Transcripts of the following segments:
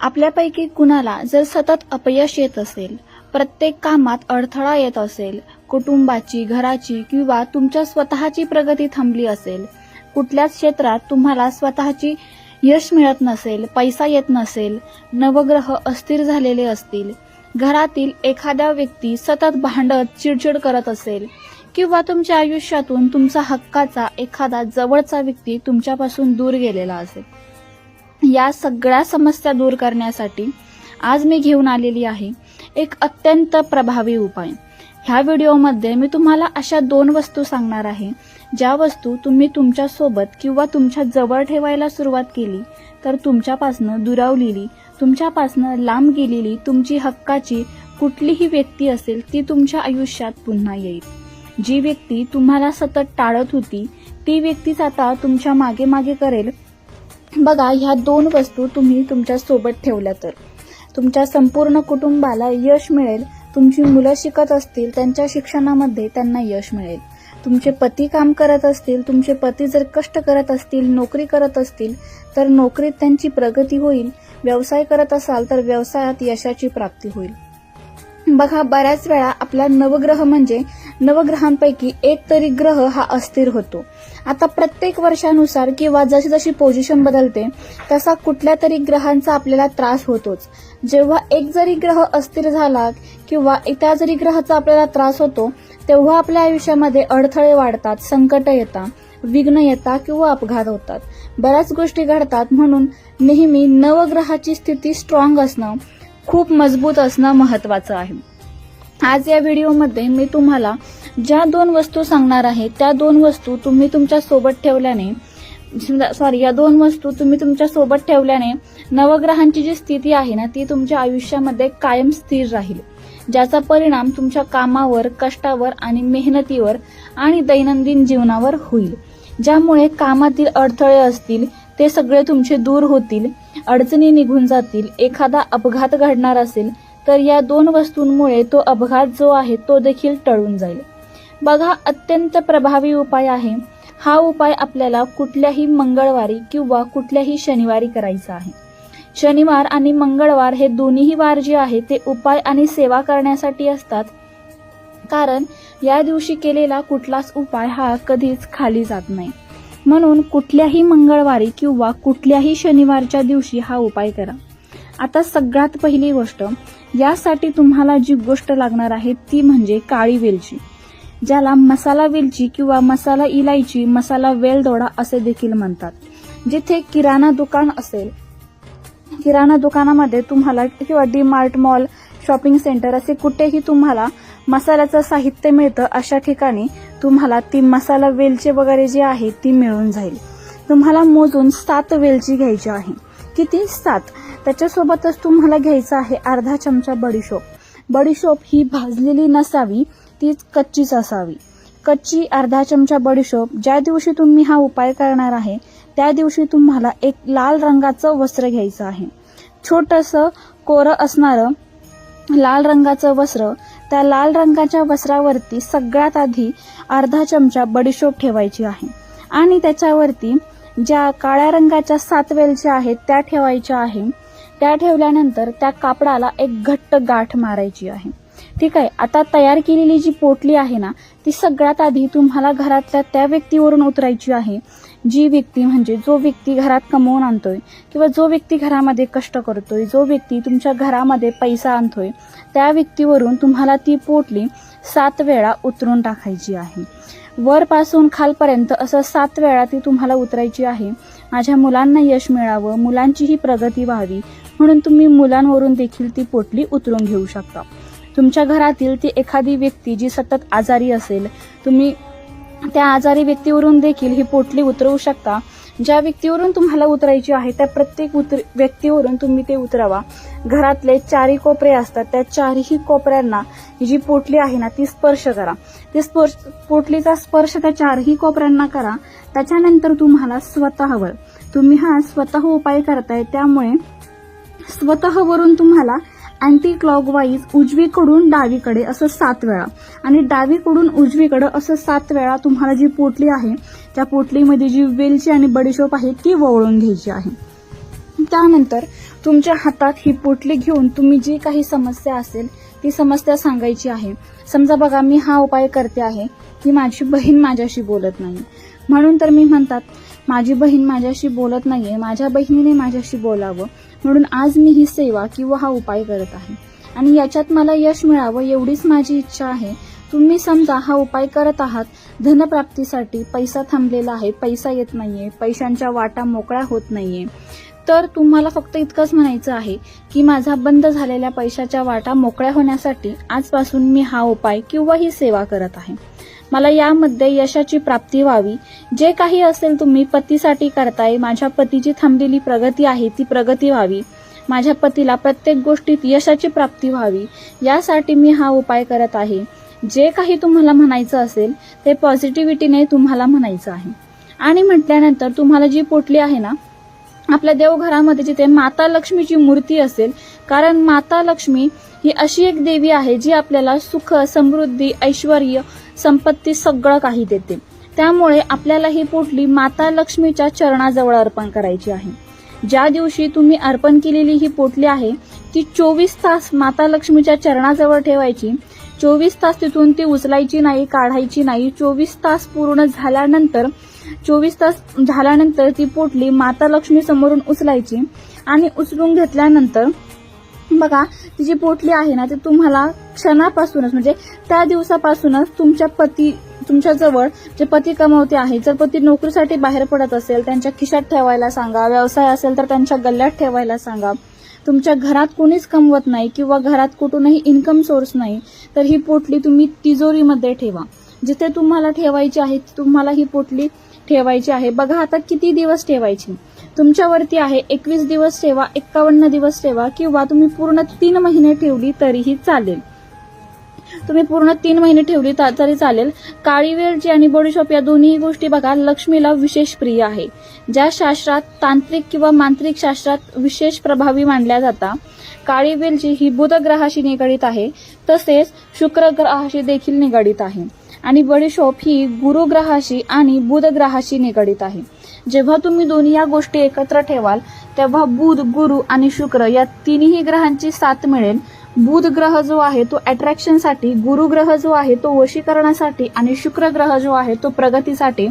आपल्यापैकी कुणाला जर सतत अपयश येत असेल प्रत्येक कामात अडथळा येत असेल कुटुंबाची घराची किंवा तुमच्या स्वतःची प्रगती थांबली असेल कुठल्याच क्षेत्रात तुम्हाला स्वतःची यश मिळत नसेल पैसा येत नसेल नवग्रह अस्थिर झालेले असतील घरातील एखाद्या व्यक्ती सतत भांडत चिडचिड करत असेल किंवा तुमच्या आयुष्यातून तुमचा हक्काचा एखादा जवळचा व्यक्ती तुमच्यापासून दूर गेलेला असेल. या सगळ्या समस्या दूर करण्यासाठी आज मी घेऊन आलेली आहे एक अत्यंत प्रभावी उपाय. ह्या व्हिडिओमध्ये मी तुम्हाला अशा दोन वस्तू सांगणार आहे. ज्या वस्तू तुम्ही तुमच्यासोबत किंवा तुमच्या जवळ ठेवायला सुरुवात केली तर तुमच्यापासनं दुरावलेली तुमच्यापासनं लांब गेलेली तुमची हक्काची कुठलीही व्यक्ती असेल ती तुमच्या आयुष्यात पुन्हा येईल. जी व्यक्ती तुम्हाला सतत टाळत होती ती व्यक्तीच आता तुमच्या मागे मागे करेल बघा ह्या दोन वस्तू तुम्ही तुमच्यासोबत ठेवल्या तर. तुमच्या संपूर्ण कुटुंबाला यश मिळेल. तुमची मुलं शिकत असतील त्यांच्या शिक्षणामध्ये त्यांना यश मिळेल. तुमचे पती काम करत असतील तुमचे पती जर कष्ट करत असतील नोकरी करत असतील तर नोकरीत त्यांची प्रगती होईल. व्यवसाय करत असाल तर व्यवसायात यशाची प्राप्ती होईल. बघा बऱ्याच वेळा आपला नवग्रह म्हणजे नवग्रहांपैकी एक तरी ग्रह हा अस्थिर होतो. आता प्रत्येक वर्षानुसार किंवा जशी जशी पोझिशन बदलते तसा कुठल्या तरी ग्रहांचा आपल्याला त्रास होतोच. जेव्हा एक जरी ग्रह अस्थिर झाला किंवा त्या जरी ग्रहाचा आपल्याला त्रास होतो तेव्हा आपल्या आयुष्यामध्ये अडथळे वाढतात संकट येतात विघ्न येतात किंवा अपघात होतात. बऱ्याच गोष्टी घडतात म्हणून नेहमी नवग्रहाची स्थिती स्ट्रॉंग असणं खूप मजबूत असणं महत्वाचं आहे. आज या व्हिडिओमध्ये मी तुम्हाला ज्या दोन वस्तू सांगणार आहे त्या दोन वस्तू तुम्ही तुमच्यासोबत ठेवल्याने सॉरी या दोन वस्तू तुम्ही तुमच्यासोबत ठेवल्याने नवग्रहांची जी स्थिती आहे ना ती तुमच्या आयुष्यामध्ये कायम स्थिर राहील. ज्याचा परिणाम तुमच्या कामावर कष्टावर आणि मेहनतीवर आणि दैनंदिन जीवनावर होईल. ज्यामुळे कामातील अडथळे असतील ते सगळे तुमचे दूर होतील अडचणी निघून जातील एखादा अपघात घडणार असेल तर या दोन वस्तूंमुळे तो अपघात जो आहे तो देखील टळून जाईल. बघा अत्यंत प्रभावी उपाय आहे. हा उपाय आपल्याला कुठल्याही मंगळवारी किंवा कुठल्याही शनिवारी करायचा आहे. शनिवार आणि मंगळवार हे दोन्हीही वार जे आहे ते उपाय आणि सेवा करण्यासाठी असतात. कारण या दिवशी केलेला कुठलाच उपाय हा कधीच खाली जात नाही. म्हणून कुठल्याही मंगळवारी किंवा कुठल्याही शनिवारच्या दिवशी हा उपाय करा. आता सगळ्यात पहिली गोष्ट यासाठी तुम्हाला जी गोष्ट लागणार आहे ती म्हणजे काळी वेलची. ज्याला मसाला वेलची किंवा मसाला इलायची मसाला वेलदोडा असे देखील म्हणतात. जिथे किराणा दुकान असेल किराणा दुकानामध्ये तुम्हाला किंवा D Mart mall shopping centre असे कुठेही तुम्हाला मसाल्याचं साहित्य मिळतं अशा ठिकाणी तुम्हाला ती मसाला वेलची वगैरे जी आहे ती मिळून जाईल. तुम्हाला मोजून सात वेलची घ्यायची आहे. किती? सात. त्याच्यासोबतच तुम्हाला घ्यायचं आहे अर्धा चमचा बडीशोप. बडीशोप ही भाजलेली नसावी तीच कच्चीच असावी. कच्ची अर्धा चमचा बडीशोप ज्या दिवशी तुम्ही हा उपाय करणार आहे त्या दिवशी तुम्हाला एक लाल रंगाचं वस्त्र घ्यायचं आहे. छोटंसं कोरं असणारं लाल रंगाचं वस्त्र त्या लाल रंगाच्या वस्त्रावरती सगळ्यात आधी अर्धा चमचा बडीशोप ठेवायची आहे. आणि त्याच्यावरती ज्या काळ्या रंगाच्या सात वेलच्या आहेत त्या ठेवायच्या आहे. त्या ठेवल्यानंतर त्या कापडाला एक घट्ट गाठ मारायची आहे. ठीक आहे आता तयार केलेली जी पोटली आहे ना ती सगळ्यात आधी तुम्हाला घरातल्या त्या व्यक्तीवरून उतरायची आहे. जी व्यक्ती म्हणजे जो व्यक्ती घरात कमवून आणतोय किंवा जो व्यक्ती घरामध्ये कष्ट करतोय जो व्यक्ती तुमच्या घरामध्ये पैसा आणतोय त्या व्यक्तीवरून तुम्हाला ती पोटली सात वेळा उतरून टाकायची आहे. वरपासून खालपर्यंत असं सात वेळा ती तुम्हाला उतरायची आहे. माझ्या मुलांना यश मिळावं मुलांचीही प्रगती व्हावी म्हणून तुम्ही मुलांवरून देखील ती पोटली उतरून घेऊ शकता. तुमच्या घरातील ती एखादी व्यक्ती जी सतत आजारी असेल तुम्ही त्या आजारी व्यक्तीवरून देखील ही पोटली उतरवू शकता. ज्या व्यक्तीवरून तुम्हाला उतरायची आहे त्या प्रत्येक उतर व्यक्तीवरून तुम्ही ते उतरावा. घरातले चारही कोपरे असतात त्या चारही कोपऱ्यांना जी पोटली आहे ना ती स्पर्श करा. ती स्पर्श पोटलीचा स्पर्श त्या चारही कोपऱ्यांना करा. त्याच्यानंतर तुम्हाला स्वतःवर तुम्ही हा स्वतः उपाय करताय त्यामुळे स्वतःवरून तुम्हाला अँटी क्लॉकवाईज उजवीकडून डावीकडे असं सात वेळा. आणि डावीकडून उजवीकडे असं सात वेळा तुम्हाला जी पोटली आहे त्या पोटलीमध्ये जी वेलची आणि बडीशोप आहे ती वळून घ्यायची आहे. त्यानंतर तुमच्या हातात ही पोटली घेऊन तुम्ही जी काही समस्या असेल ती समस्या सांगायची आहे. समजा बघा मी हा उपाय करते आहे की माझी बहीण माझ्याशी बोलत नाही. म्हणून तर मी म्हणतात माझी बहीण माझ्याशी बोलत नाहीये माझ्या बहिणीने माझ्याशी बोलावं. म्हणून आज मी ही सेवा किंवा हा उपाय करत आहे. आणि याच्यात मला यश मिळावं एवढीच माझी इच्छा आहे. तुम्ही समजा हा उपाय करत आहात धनप्राप्तीसाठी पैसा थांबलेला आहे पैसा येत नाहीये पैशांच्या वाटा मोकळ्या होत नाहीये तर तुम्हाला फक्त इतकंच म्हणायचं आहे की माझा बंद झालेल्या पैशाच्या वाटा मोकळ्या होण्यासाठी आजपासून मी हा उपाय किंवा ही सेवा करत आहे. मला यामध्ये यशाची प्राप्ती व्हावी. जे काही असेल तुम्ही पतीसाठी करताय माझ्या पतीची थांबलेली प्रगती आहे ती प्रगती व्हावी. माझ्या पतीला प्रत्येक गोष्टीत यशाची प्राप्ती व्हावी. यासाठी मी हा उपाय करत आहे. जे काही तुम्हाला म्हणायचं असेल ते पॉझिटिव्हिटीने तुम्हाला म्हणायचं आहे. आणि म्हटल्यानंतर तुम्हाला जी पोटली आहे ना आपल्या देवघरामध्ये जिथे माता लक्ष्मीची मूर्ती असेल कारण माता लक्ष्मी ही अशी एक देवी आहे जी आपल्याला सुख समृद्धी ऐश्वर संपत्ती सगळं काही देते. त्यामुळे आपल्याला ही पोटली माता लक्ष्मीच्या चरणाजवळ अर्पण करायची आहे. ज्या दिवशी तुम्ही अर्पण केलेली ही पोटली आहे ती चोवीस तास माता लक्ष्मीच्या चरणाजवळ ठेवायची. चोवीस तास तिथून ती उचलायची नाही काढायची नाही. चोवीस तास पूर्ण झाल्यानंतर चोवीस तास झाल्यानंतर ती पोटली माता लक्ष्मी समोरून उचलायची आणि उचलून घेतल्यानंतर बघा ती जी पोटली आहे ना ती तुम्हाला क्षणापासूनच म्हणजे त्या दिवसापासूनच तुमच्या पती तुमच्या जवळ जे पती कमवते आहे जर पती नोकरीसाठी बाहेर पडत असेल त्यांच्या खिशात ठेवायला सांगा व्यवसाय असेल तर त्यांच्या गल्ल्यात ठेवायला सांगा. तुमच्या घरात कोणीच कमवत नाही किंवा घरात कुठूनही इन्कम सोर्स नाही तर ही पोटली तुम्ही तिजोरीमध्ये ठेवा. जिथे तुम्हाला ठेवायची आहे तुम्हाला ही पोटली ठेवायची आहे. बघा आता किती दिवस ठेवायची. तुमच्यावरती आहे एकवीस दिवस ठेवा एक्कावन्न दिवस ठेवा किंवा तुम्ही पूर्ण तीन महिने ठेवली तरीही चालेल. तुम्ही पूर्ण तीन महिने ठेवली तरी चालेल. काळी वेलची आणि बडीशॉप या दोन्ही गोष्टी बघा लक्ष्मीला विशेष प्रिय आहे. ज्या शास्त्रात तांत्रिक किंवा मांत्रिक शास्त्रात विशेष प्रभावी मानल्या जातात काळी वेलची ही बुध ग्रहाशी निगडीत आहे तसेच शुक्र ग्रहाशी देखील निगडीत आहे. आणि बडीशॉप ही गुरु ग्रहाशी आणि बुध ग्रहाशी निगडीत आहे. जेव्हा तुम्ही दोन्ही या गोष्टी एकत्र ठेवाल तेव्हा बुध गुरु आणि शुक्र या तिन्ही ग्रहांची साथ मिळेल. बुध ग्रह जो आहे तो अट्रॅक्शनसाठी गुरु ग्रह जो आहे तो वशीकरणासाठी आणि शुक्र ग्रह जो आहे तो प्रगतीसाठी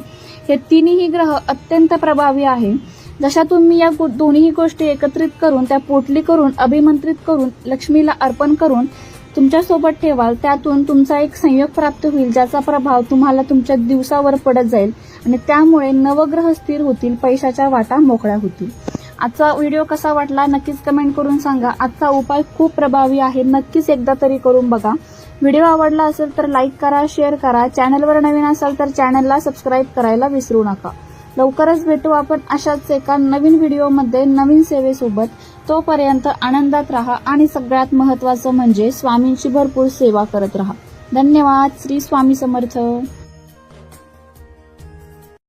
हे तिन्ही ग्रह अत्यंत प्रभावी आहे. जशा तुम्ही या दोन्ही गोष्टी एकत्रित करून त्या पोटली करून अभिमंत्रित करून लक्ष्मीला अर्पण करून तुमच्यासोबत ठेवाल त्यातून तुमचा एक संयोग प्राप्त होईल ज्याचा प्रभाव तुम्हाला तुमच्या दिवसावर पडत जाईल आणि त्यामुळे नवग्रह स्थिर होतील पैशाच्या वाटा मोकळ्या होतील. आजचा व्हिडिओ कसा वाटला नक्कीच कमेंट करून सांगा. आजचा उपाय खूप प्रभावी आहे. नक्कीच एकदा तरी करून बघा. व्हिडिओ आवडला असेल तर लाईक करा शेअर करा. चॅनलवर नवीन असाल तर चॅनलला सबस्क्राईब करायला विसरू नका. लवकरच भेटू आपण अशाच एका नवीन व्हिडिओमध्ये नवीन सेवेसोबत. तोपर्यंत आनंदात राहा आणि सगळ्यात महत्वाचं म्हणजे स्वामींची भरपूर सेवा करत राहा. धन्यवाद. श्री स्वामी समर्थ.